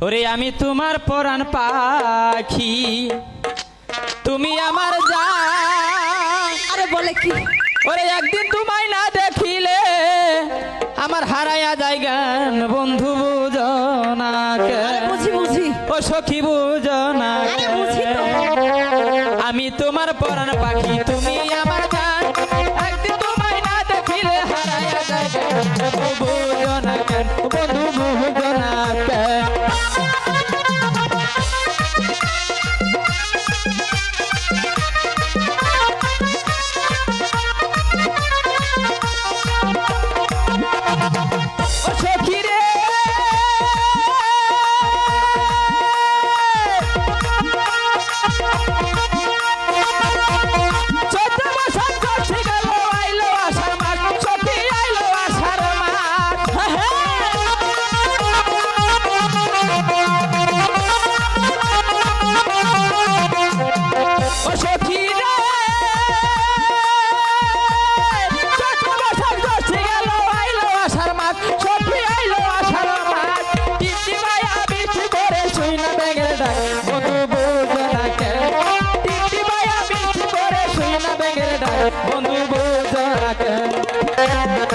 ওরে আমি তোমার পরাণ পাখি তুমি আমার যা। আরে বলে কি? ওরে একদিন তোমায় না দেখিলে আমার হারাইয়া যায় গান বন্ধু সখী বুঝনা আমি তোমার পরাণ পাখি তুমি আমার Oh, boy.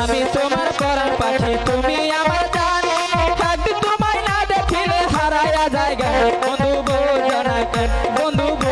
আমি তোমার করার পাখি, তুমি আমার জানি। থাকতে তোমায় না দেখিলে হারায়া জায়গা। বন্ধু বন্ধু